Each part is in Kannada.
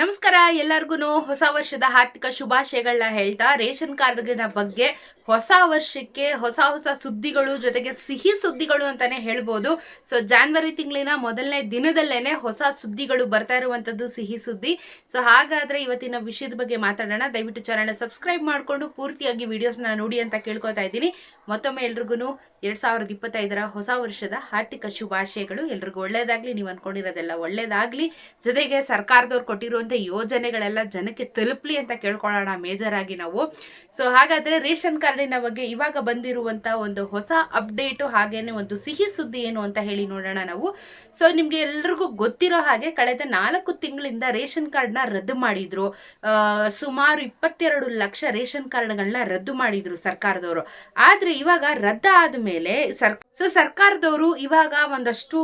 ನಮಸ್ಕಾರ ಎಲ್ಲರಿಗೂ ಹೊಸ ವರ್ಷದ ಆರ್ಥಿಕ ಶುಭಾಶಯಗಳನ್ನ ಹೇಳ್ತಾ, ರೇಷನ್ ಕಾರ್ಡ್ಗಳ ಬಗ್ಗೆ ಹೊಸ ವರ್ಷಕ್ಕೆ ಹೊಸ ಹೊಸ ಸುದ್ದಿಗಳು ಜೊತೆಗೆ ಸಿಹಿ ಸುದ್ದಿಗಳು ಅಂತಾನೆ ಹೇಳ್ಬೋದು. ಸೊ ಜಾನ್ವರಿ ತಿಂಗಳಿನ ಮೊದಲನೇ ದಿನದಲ್ಲೇನೆ ಹೊಸ ಸುದ್ದಿಗಳು ಬರ್ತಾ ಇರುವಂಥದ್ದು ಸಿಹಿ ಸುದ್ದಿ. ಸೊ ಹಾಗಾದ್ರೆ ಇವತ್ತಿನ ವಿಷಯದ ಬಗ್ಗೆ ಮಾತಾಡೋಣ. ದಯವಿಟ್ಟು ಚಾನಲ್ನ ಸಬ್ಸ್ಕ್ರೈಬ್ ಮಾಡಿಕೊಂಡು ಪೂರ್ತಿಯಾಗಿ ವಿಡಿಯೋಸ್ನ ನೋಡಿ ಅಂತ ಕೇಳ್ಕೊತಾ ಇದ್ದೀನಿ. ಮತ್ತೊಮ್ಮೆ ಎಲ್ರಿಗೂ ಎರಡು ಸಾವಿರದ ಇಪ್ಪತ್ತೈದರ ಹೊಸ ವರ್ಷದ ಆರ್ಥಿಕ ಶುಭಾಶಯಗಳು. ಎಲ್ರಿಗೂ ಒಳ್ಳೇದಾಗ್ಲಿ. ನೀವು ಅನ್ಕೊಂಡಿರೋದೆಲ್ಲ ಒಳ್ಳೇದಾಗ್ಲಿ. ಜೊತೆಗೆ ಸರ್ಕಾರದವ್ರು ಕೊಟ್ಟಿರುವಂತ ಯೋಜನೆಗಳೆಲ್ಲ ಜನಕ್ಕೆ ತಲುಪ್ಲಿ ಅಂತ ಕೇಳ್ಕೊಳ್ಳೋಣ ಮೇಜರ್ ಆಗಿ ನಾವು. ಸೊ ಹಾಗಾದ್ರೆ ರೇಷನ್ ಕಾರ್ಡಿನ ಬಗ್ಗೆ ಇವಾಗ ಬಂದಿರುವಂತ ಒಂದು ಹೊಸ ಅಪ್ಡೇಟು ಹಾಗೇನೆ ಒಂದು ಸಿಹಿ ಸುದ್ದಿ ಏನು ಅಂತ ಹೇಳಿ ನೋಡೋಣ ನಾವು. ಸೊ ನಿಮ್ಗೆ ಎಲ್ರಿಗೂ ಗೊತ್ತಿರೋ ಹಾಗೆ ಕಳೆದ ನಾಲ್ಕು ತಿಂಗಳಿಂದ ರೇಷನ್ ಕಾರ್ಡ್ನ ರದ್ದು ಮಾಡಿದ್ರು. ಸುಮಾರು ಇಪ್ಪತ್ತೆರಡು ಲಕ್ಷ ರೇಷನ್ ಕಾರ್ಡ್ಗಳನ್ನ ರದ್ದು ಮಾಡಿದ್ರು ಸರ್ಕಾರದವರು. ಆದ್ರೆ ಇವಾಗ ರದ್ದಾದ ಮೇಲೆ ಸರ್ ಸೊ ಸರ್ಕಾರದವರು ಇವಾಗ ಒಂದಷ್ಟು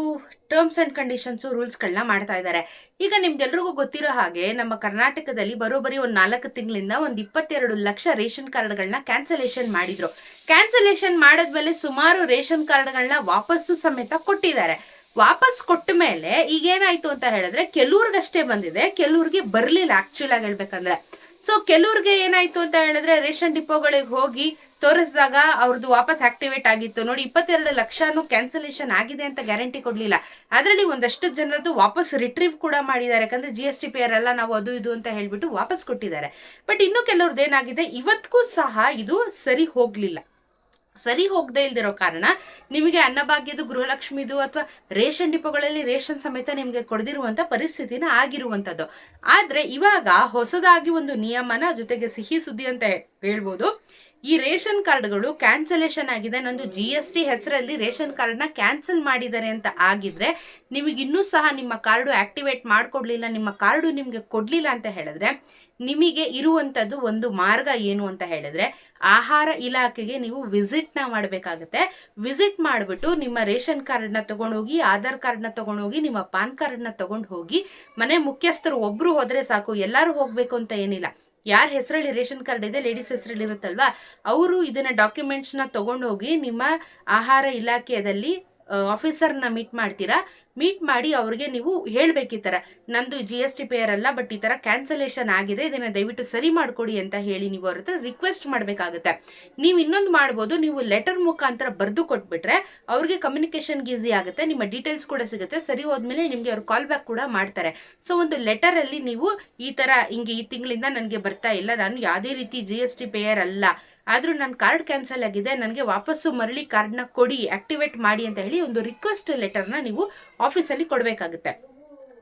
ಟರ್ಮ್ಸ್ ಅಂಡ್ ಕಂಡೀಷನ್ಸ್ ರೂಲ್ಸ್ಗಳನ್ನ ಮಾಡ್ತಾ ಇದ್ದಾರೆ. ಈಗ ನಿಮ್ಗೆಲ್ರಿಗೂ ಗೊತ್ತಿರೋ ಹಾಗೆ ನಮ್ಮ ಕರ್ನಾಟಕದಲ್ಲಿ ಬರೋಬ್ಬರಿ ಒಂದು ನಾಲ್ಕು ತಿಂಗಳಿಂದ ಒಂದು ಇಪ್ಪತ್ತೆರಡು ಲಕ್ಷ ರೇಷನ್ ಕಾರ್ಡ್ಗಳನ್ನ ಕ್ಯಾನ್ಸಲೇಷನ್ ಮಾಡಿದ್ರು. ಕ್ಯಾನ್ಸಲೇಷನ್ ಮಾಡಿದ್ಮೇಲೆ ಸುಮಾರು ರೇಷನ್ ಕಾರ್ಡ್ಗಳನ್ನ ವಾಪಸ್ಸು ಸಮೇತ ಕೊಟ್ಟಿದ್ದಾರೆ. ವಾಪಸ್ ಕೊಟ್ಟ ಮೇಲೆ ಈಗೇನಾಯ್ತು ಅಂತ ಹೇಳಿದ್ರೆ ಕೆಲವ್ರಿಗಷ್ಟೇ ಬಂದಿದೆ. ಕೆಲವ್ರಿಗೆ ಬರ್ಲಿಲ್ಲ ಆಕ್ಚುಲ್ ಆಗಿ ಹೇಳ್ಬೇಕಂದ್ರೆ. ಸೊ ಕೆಲವ್ರಿಗೆ ಏನಾಯ್ತು ಅಂತ ಹೇಳಿದ್ರೆ ರೇಷನ್ ಡಿಪೋಗಳಿಗೆ ಹೋಗಿ ತೋರಿಸಿದಾಗ ಅವ್ರದ್ದು ವಾಪಸ್ ಆಕ್ಟಿವೇಟ್ ಆಗಿತ್ತು. ನೋಡಿ, ಇಪ್ಪತ್ತೆರಡು ಲಕ್ಷನು ಕ್ಯಾನ್ಸಲೇಷನ್ ಆಗಿದೆ ಅಂತ ಗ್ಯಾರಂಟಿ ಕೊಡ್ಲಿಲ್ಲ. ಅದರಲ್ಲಿ ಒಂದಷ್ಟು ಜನರದ್ದು ವಾಪಸ್ ರಿಟ್ರೀವ್ ಕೂಡ ಮಾಡಿದ್ದಾರೆ. ಯಾಕಂದ್ರೆ ಜಿ ಎಸ್ ಟಿ ಪಿ ಎಲ್ಲ ನಾವು ಅದು ಇದು ಅಂತ ಹೇಳ್ಬಿಟ್ಟು ವಾಪಸ್ ಕೊಟ್ಟಿದ್ದಾರೆ. ಬಟ್ ಇನ್ನು ಕೆಲವ್ರದ್ದು ಏನಾಗಿದೆ? ಇವತ್ತಿಗೂ ಸಹ ಇದು ಸರಿ ಹೋಗ್ಲಿಲ್ಲ. ಸರಿ ಹೋಗದೆ ಇಲ್ದಿರೋ ಕಾರಣ ನಿಮಗೆ ಅನ್ನಭಾಗ್ಯದು ಗೃಹಲಕ್ಷ್ಮಿದು ಅಥವಾ ರೇಷನ್ ಡಿಪೋಗಳಲ್ಲಿ ರೇಷನ್ ಸಮೇತ ನಿಮಗೆ ಕೊಡದಿರುವಂತ ಪರಿಸ್ಥಿತಿನ ಆಗಿರುವಂತದ್ದು. ಆದ್ರೆ ಇವಾಗ ಹೊಸದಾಗಿ ಒಂದು ನಿಯಮನ ಜೊತೆಗೆ ಸಿಹಿ ಸುದ್ದಿ ಅಂತ ಹೇಳ್ಬೋದು. ಈ ರೇಷನ್ ಕಾರ್ಡ್ಗಳು ಕ್ಯಾನ್ಸಲೇಷನ್ ಆಗಿದೆ. ನಂದು ಜಿ ಎಸ್ ಟಿ ಹೆಸರಲ್ಲಿ ರೇಷನ್ ಕಾರ್ಡ್ನ ಕ್ಯಾನ್ಸಲ್ ಮಾಡಿದ್ದಾರೆ ಅಂತ ಆಗಿದ್ರೆ ನಿಮಗೆ ಇನ್ನೂ ಸಹ ನಿಮ್ಮ ಕಾರ್ಡು ಆಕ್ಟಿವೇಟ್ ಮಾಡಿಕೊಡ್ಲಿಲ್ಲ, ನಿಮ್ಮ ಕಾರ್ಡು ನಿಮಗೆ ಕೊಡ್ಲಿಲ್ಲ ಅಂತ ಹೇಳಿದ್ರೆ ನಿಮಗೆ ಇರುವಂಥದ್ದು ಒಂದು ಮಾರ್ಗ ಏನು ಅಂತ ಹೇಳಿದ್ರೆ ಆಹಾರ ಇಲಾಖೆಗೆ ನೀವು ವಿಸಿಟ್ನ ಮಾಡಬೇಕಾಗುತ್ತೆ. ವಿಸಿಟ್ ಮಾಡಿಬಿಟ್ಟು ನಿಮ್ಮ ರೇಷನ್ ಕಾರ್ಡ್ನ ತೊಗೊಂಡೋಗಿ, ಆಧಾರ್ ಕಾರ್ಡ್ನ ತೊಗೊಂಡೋಗಿ, ನಿಮ್ಮ ಪಾನ್ ಕಾರ್ಡ್ನ ತೊಗೊಂಡು ಹೋಗಿ ಮನೆ ಮುಖ್ಯಸ್ಥರು ಒಬ್ಬರು ಹೋದರೆ ಸಾಕು, ಎಲ್ಲರೂ ಹೋಗಬೇಕು ಅಂತ ಏನಿಲ್ಲ. ಯಾರ ಹೆಸರಲ್ಲಿ ರೇಷನ್ ಕಾರ್ಡ್ ಇದೆ, ಲೇಡೀಸ್ ಹೆಸರಲ್ಲಿ ಇರುತ್ತಲ್ವಾ? ಅವರು ಇದನ್ನ ಡಾಕ್ಯುಮೆಂಟ್ಸ್ನ ತಗೊಂಡೋಗಿ ನಿಮ್ಮ ಆಹಾರ ಇಲಾಖೆಯಲ್ಲಿ ಆಫೀಸರ್ನ ಮೀಟ್ ಮಾಡ್ತೀರಾ? ಮೀಟ್ ಮಾಡಿ ಅವ್ರಿಗೆ ನೀವು ಹೇಳಬೇಕು ಈ ಥರ. ನಂದು ಜಿ ಎಸ್ ಟಿ ಪೇಯರ್ ಅಲ್ಲ ಬಟ್ ಈ ಥರ ಕ್ಯಾನ್ಸಲೇಷನ್ ಆಗಿದೆ, ಇದನ್ನ ದಯವಿಟ್ಟು ಸರಿ ಮಾಡ್ಕೊಡಿ ಅಂತ ಹೇಳಿ ನೀವು ಅವ್ರ ಹತ್ರ ರಿಕ್ವೆಸ್ಟ್ ಮಾಡಬೇಕಾಗುತ್ತೆ. ನೀವು ಇನ್ನೊಂದು ಮಾಡ್ಬೋದು, ನೀವು ಲೆಟರ್ ಮುಖಾಂತರ ಬರೆದು ಕೊಟ್ಬಿಟ್ರೆ ಅವ್ರಿಗೆ ಕಮ್ಯುನಿಕೇಷನ್ಗೆ ಈಸಿ ಆಗುತ್ತೆ, ನಿಮ್ಮ ಡೀಟೇಲ್ಸ್ ಕೂಡ ಸಿಗುತ್ತೆ. ಸರಿ ಹೋದ್ಮೇಲೆ ನಿಮಗೆ ಅವ್ರು ಕಾಲ್ ಬ್ಯಾಕ್ ಕೂಡ ಮಾಡ್ತಾರೆ. ಸೊ ಒಂದು ಲೆಟರ್ ಅಲ್ಲಿ ನೀವು ಈ ತರ ಹಿಂಗೆ ಈ ತಿಂಗಳಿಂದ ನನಗೆ ಬರ್ತಾ ಇಲ್ಲ, ನಾನು ಯಾವುದೇ ರೀತಿ ಜಿ ಎಸ್ ಟಿ ಪೇಯರ್ ಅಲ್ಲ, ಆದರೂ ನನ್ನ ಕಾರ್ಡ್ ಕ್ಯಾನ್ಸಲ್ ಆಗಿದೆ, ನನಗೆ ವಾಪಸ್ಸು ಮರಳಿ ಕಾರ್ಡ್ನ ಕೊಡಿ ಆಕ್ಟಿವೇಟ್ ಮಾಡಿ ಅಂತ ಹೇಳಿ ಒಂದು ರಿಕ್ವೆಸ್ಟ್ ಲೆಟರ್ನ ನೀವು ಆಫೀಸಲ್ಲಿ ಕೊಡಬೇಕಾಗುತ್ತೆ.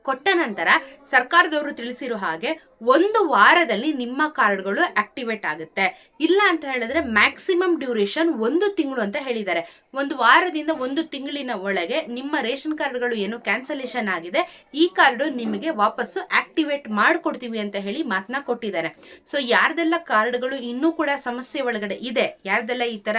ಕೊಟ್ಟ ನಂತರ ಸರ್ಕಾರದವರು ತಿಳಿಸಿರೋ ಹಾಗೆ ಒಂದು ವಾರದಲ್ಲಿ ನಿಮ್ಮ ಕಾರ್ಡ್ಗಳು ಆಕ್ಟಿವೇಟ್ ಆಗುತ್ತೆ. ಇಲ್ಲ ಅಂತ ಹೇಳಿದ್ರೆ ಮ್ಯಾಕ್ಸಿಮಮ್ ಡ್ಯೂರೇಷನ್ ಒಂದು ತಿಂಗಳು ಅಂತ ಹೇಳಿದ್ದಾರೆ. ಒಂದು ವಾರದಿಂದ ಒಂದು ತಿಂಗಳಿನ ಒಳಗೆ ನಿಮ್ಮ ರೇಷನ್ ಕಾರ್ಡ್ಗಳು ಏನು ಕ್ಯಾನ್ಸಲೇಷನ್ ಆಗಿದೆ, ಈ ಕಾರ್ಡು ನಿಮಗೆ ವಾಪಸ್ಸು ಆಕ್ಟಿವೇಟ್ ಮಾಡಿಕೊಡ್ತೀವಿ ಅಂತ ಹೇಳಿ ಮಾತನ್ನ ಕೊಟ್ಟಿದ್ದಾರೆ. ಸೊ, ಯಾರ್ದೆಲ್ಲ ಕಾರ್ಡ್ಗಳು ಇನ್ನೂ ಕೂಡ ಸಮಸ್ಯೆ ಒಳಗಡೆ ಇದೆ, ಯಾರ್ದೆಲ್ಲ ಈ ತರ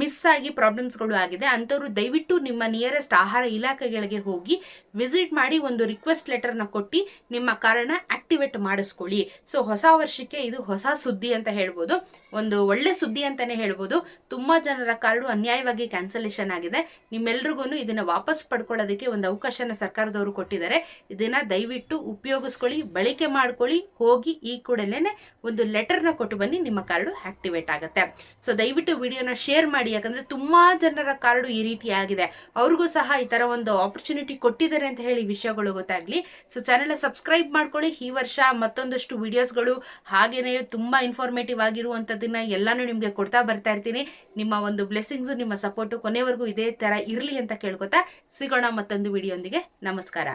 ಮಿಸ್ ಆಗಿ ಪ್ರಾಬ್ಲಮ್ಸ್ಗಳು ಆಗಿದೆ, ಅಂಥವ್ರು ದಯವಿಟ್ಟು ನಿಮ್ಮ ನಿಯರೆಸ್ಟ್ ಆಹಾರ ಇಲಾಖೆಗಳಿಗೆ ಹೋಗಿ ವಿಸಿಟ್ ಮಾಡಿ ಒಂದು ರಿಕ್ವೆಸ್ಟ್ ಲೆಟರ್ನ ಕೊಟ್ಟು ನಿಮ್ಮ ಕಾರ್ಡ್ನ ಆಕ್ಟಿವೇಟ್ ಮಾಡಿಸ್ಕೊಳ್ಳಿ ಸೊ ಹೊಸ ವರ್ಷಕ್ಕೆ ಇದು ಹೊಸ ಸುದ್ದಿ ಅಂತ ಹೇಳ್ಬೋದು. ಒಂದು ಒಳ್ಳೆ ಸುದ್ದಿ ಅಂತಾನೆ ಹೇಳ್ಬೋದು. ತುಂಬಾ ಜನರ ಕಾರ್ಡು ಅನ್ಯಾಯವಾಗಿ ಕ್ಯಾನ್ಸಲೇಷನ್ ಆಗಿದೆ. ನಿಮ್ಮೆಲ್ರಿಗೂ ಇದನ್ನ ವಾಪಸ್ ಪಡ್ಕೊಳ್ಳೋದಕ್ಕೆ ಒಂದು ಅವಕಾಶನ ಸರ್ಕಾರದವರು ಕೊಟ್ಟಿದ್ದಾರೆ. ಇದನ್ನ ದಯವಿಟ್ಟು ಉಪಯೋಗಿಸ್ಕೊಳ್ಳಿ, ಬಳಕೆ ಮಾಡ್ಕೊಳ್ಳಿ, ಹೋಗಿ ಈ ಕೂಡಲೇ ಒಂದು ಲೆಟರ್ನ ಕೊಟ್ಟು ಬನ್ನಿ, ನಿಮ್ಮ ಕಾರ್ಡು ಆಕ್ಟಿವೇಟ್ ಆಗುತ್ತೆ. ಸೊ ದಯವಿಟ್ಟು ವಿಡಿಯೋನ ಶೇರ್ ಮಾಡಿ, ಯಾಕಂದ್ರೆ ತುಂಬಾ ಜನರ ಕಾರ್ಡು ಈ ರೀತಿ ಆಗಿದೆ. ಅವ್ರಿಗೂ ಸಹ ಈ ತರ ಒಂದು ಆಪರ್ಚುನಿಟಿ ಕೊಟ್ಟಿದ್ದಾರೆ ಅಂತ ಹೇಳಿ ವಿಷಯಗಳು ಗೊತ್ತಾಗ್ಲಿ. ಸೊ ಚಾನೆಲ್ ಸಬ್ಸ್ಕ್ರೈಬ್ ಮಾಡ್ಕೊಳ್ಳಿ. ಈ ವರ್ಷ ಮತ್ತೊಂದಷ್ಟು ವಿಡಿಯೋಸ್ಗಳು ಹಾಗೇನೆ ತುಂಬ ಇನ್ಫಾರ್ಮೇಟಿವ್ ಆಗಿರುವಂಥದ್ದನ್ನು ಎಲ್ಲಾನು ನಿಮಗೆ ಕೊಡ್ತಾ ಬರ್ತಾ ಇರ್ತೀನಿ. ನಿಮ್ಮ ಒಂದು ಬ್ಲೆಸ್ಸಿಂಗ್ಸು ನಿಮ್ಮ ಸಪೋರ್ಟು ಕೊನೆವರೆಗೂ ಇದೇ ಥರ ಇರಲಿ ಅಂತ ಕೇಳ್ಕೊತಾ ಸಿಗೋಣ ಮತ್ತೊಂದು ವಿಡಿಯೋಂದಿಗೆ ನಮಸ್ಕಾರ.